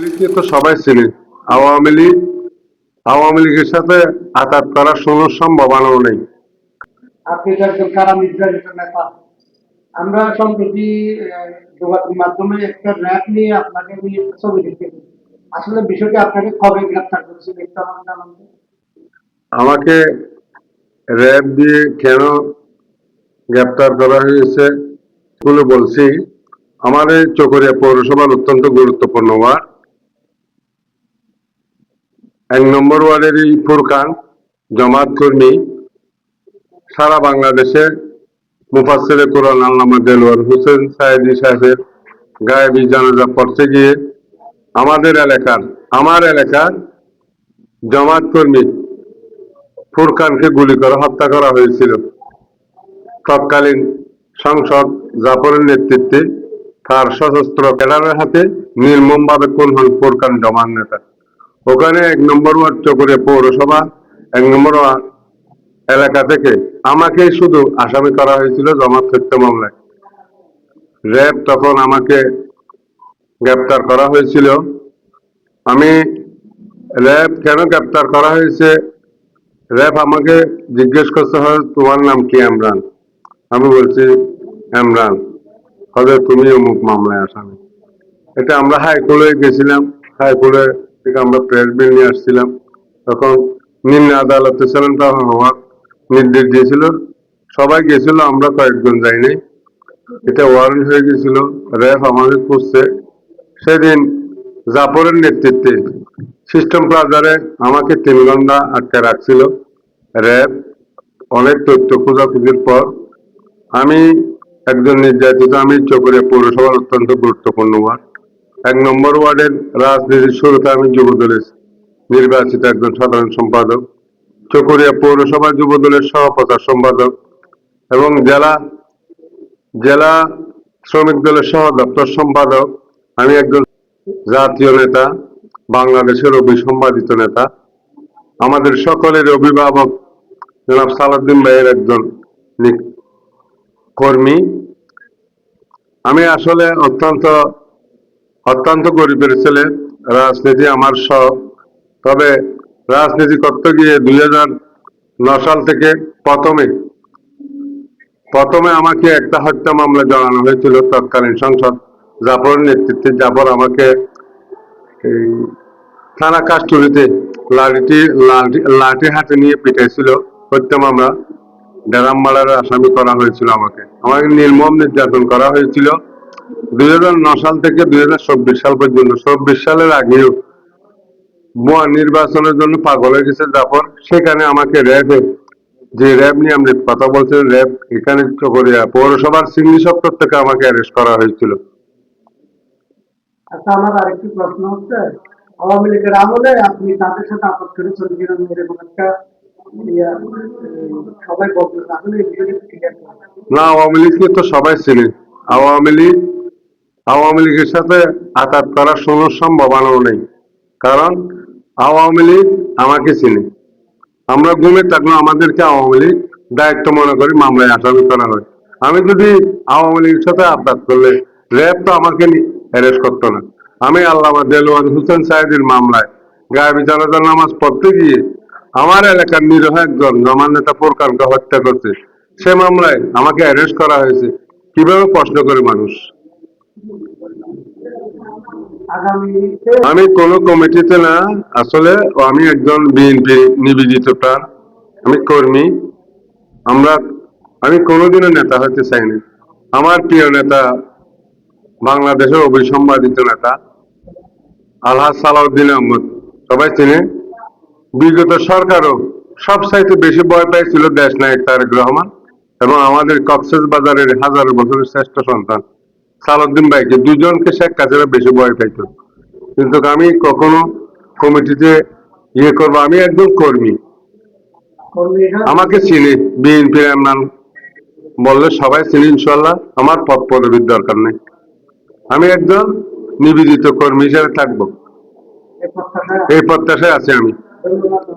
লীগকে তো সবাই চিনে। আওয়ামী লীগ আওয়ামী লীগের সাথে আঘাত করার কোনো সম্ভাবনাও নেই। আপনি তো একজন কারা নির্যাতিত নেতা? আমরা সম্প্রতি যোগাযোগ মাধ্যমে একটা র্যাপ নিয়ে আপনাকে ছবি দেখতেছি আসলে বিষয়টি আপনাকে কবে গ্রেপ্তার করেছিল একটু আমাকে আমাকে র্যাব দিয়ে কেন গ্রেপ্তার করা হয়েছে বলে বলছি। আমার এই চকরিয়া পৌরসভার অত্যন্ত গুরুত্বপূর্ণ ওয়ার্ড। এক নম্বর ওয়ার্ডের এই ফুরকান জমাত কর্মী সারা বাংলাদেশে মুফাসসিরে কোরআন আল্লামা দেলোয়ার হোসেন সাহেদি সাহেবের গায়েবী জানাজা পড়তে গিয়ে আমাদের এলাকার, আমার এলাকার জামাত কর্মী ফুরকানকে গুলি করে হত্যা করা হয়েছিল। তৎকালীন সংসদ জাফরের নেতৃত্বে তার সশস্ত্র ক্যাডারের হাতে নির্মমভাবে খুন হন ফুরকান জমান নেতা। ওখানে এক নম্বর ওয়ার্ড চকরে পৌরসভা, এক নম্বর এলাকা থেকে আমাকেই শুধু আসামি করা হয়েছিল জমাত হত্যা মামলায়। র্যাব তখন আমাকে গ্রেপ্তার করা হয়েছিল। আমি র্যাব কেন গ্রেপ্তার করা হয়েছে র্যাব আমাকে জিজ্ঞেস করতে হয়, তোমার নাম কি এমরান আমি বলছি এমরান হবে তুমি অমুক মামলায় আসামি। এটা আমরা হাইকোর্টে গেছিলাম। হাইকোর্টে থেকে আমরা প্রেস বিল নিয়ে আসছিলাম। তখন নিম্ন আদালতে তখন হওয়ার নির্দেশ দিয়েছিল। সবাই গেছিল, আমরা কয়েকজন যাইনি। এটা ওয়ারেন্ট হয়ে গেছিল। র্যাব আমাকে খুঁজছে। সেদিন জাফরের নেতৃত্বে সিস্টেম প্লাজারে আমাকে তিন ঘণ্টা আটকে রাখছিল। র্যাব অনেক তথ্য খোঁজাখুঁজির পর আমি একজন নির্যাতিত, আমি চকরিয়া পৌরসভার অত্যন্ত গুরুত্বপূর্ণ ওয়ার্ড। এক নম্বর ওয়ার্ডের রাজনীতির শুরুতে আমি যুবদলের নির্বাচিত একজন সাধারণ সম্পাদক চকরিয়া পৌরসভা যুবদলের সহপ্রচার সম্পাদক এবং জেলা জেলা শ্রমিক দলের সহ দপ্তর সম্পাদক, আমি একজন জাতীয় নেতা, বাংলাদেশের অভিসম্বাদিত নেতা। আমাদের সকলের অভিভাবক জনাব সালাউদ্দিন ভাইয়ের একজন কর্মী। আমি আসলে অত্যন্ত অত্যন্ত গরিবের ছেলে, রাজনীতি আমার শখ। তবে রাজনীতি করতে গিয়ে দুই সাল থেকে প্রথমে প্রথমে আমাকে একটা হত্যা মামলা জানানো হয়েছিল তৎকালীন সংসদ জাফরের নেতৃত্বে। জাফর আমাকে এই থানা কাস্টডিতে লাঠি লাঠি লাঠি হাতে নিয়ে পিটাইছিল। হত্যা মামলা ডেরাম মার্ডারের আসামি করা হয়েছিল আমাকে। আমাকে নির্মম নির্যাতন করা হয়েছিল। দুই সাল থেকে দুই হাজার চব্বিশ সাল পর্যন্ত, চব্বিশ সালের আগেও ভুয়া নির্বাচনের জন্য পাগল হয়ে গেছে জাফর। সেখানে আমাকে র্যাবে যে র্যাব নিয়ে আমরা কথা বলছিলেন র্যাব এখানে চকরিয়া পৌরসভার সিংলি সপ্তর থেকে আমাকে অ্যারেস্ট করা হয়েছিল। আচ্ছা আমার আরেকটি প্রশ্ন হচ্ছে, আওয়ামী লীগের আমলে আপনি তাদের সাথে আপত্তি করে চলে গেলেন এরকম একটা না, আওয়ামী লীগকে তো সবাই আওয়ামী লীগ, আওয়ামী লীগের সাথে করার কোনো সম্ভাবনাও নেই। কারণ আওয়ামী লীগ আমাকে চিনে। আমরা ঘুমে থাকলে আমাদেরকে আওয়ামী লীগ দায়িত্ব মনে করি, মামলায় আসামি করা হয়। আমি যদি আওয়ামী লীগের সাথে আঘাত করলে, র্যাব তো আমাকে অ্যারেস্ট করতো না। আমি আল্লামা দেলোয়ার হোসেন সাহেবের মামলায় গায়ে জানাজার নামাজ পড়তে গিয়ে আমার এলাকার নিরীহ একজন জমান নেতা ফোরকানকে হত্যা করছে। সে মামলায় আমাকে অ্যারেস্ট করা হয়েছে। কীভাবে প্রশ্ন করে মানুষ? আমি কোনো কমিটিতে না, আসলে আমি একজন বিএনপি নিবেদিত প্রাণ। আমি কর্মী। আমরা, আমি কোনোদিনও নেতা হতে চাইনি আমার প্রিয় নেতা, বাংলাদেশের অভিসম্বাদিত নেতা, আলহাজ সালাউদ্দিন আহমদ। সবাই চিনে বিগত সরকারও সব চাইতে বেশি ভয় পাইছিল দেশ নায়ক তারেক রহমান এবং আমাদের কক্সেস বাজারের হাজার বছরের শ্রেষ্ঠ সন্তান সালাউদ্দিন ভাইকে দুজনকে শেখ কাছেরা বেশি ভয় পাইত। কিন্তু আমি কখনো কমিটিতে ইয়ে করব আমি একদম কর্মী। আমাকে চিনি বিএনপির নাম বললে সবাই চিনি ইনশাল্লাহ আমার পদ পদবীর দরকার নেই। আমি একজন নিবেদিত কর্মী হিসেবে থাকব। এই প্রত্যাশায় আছি আমি। Tapi.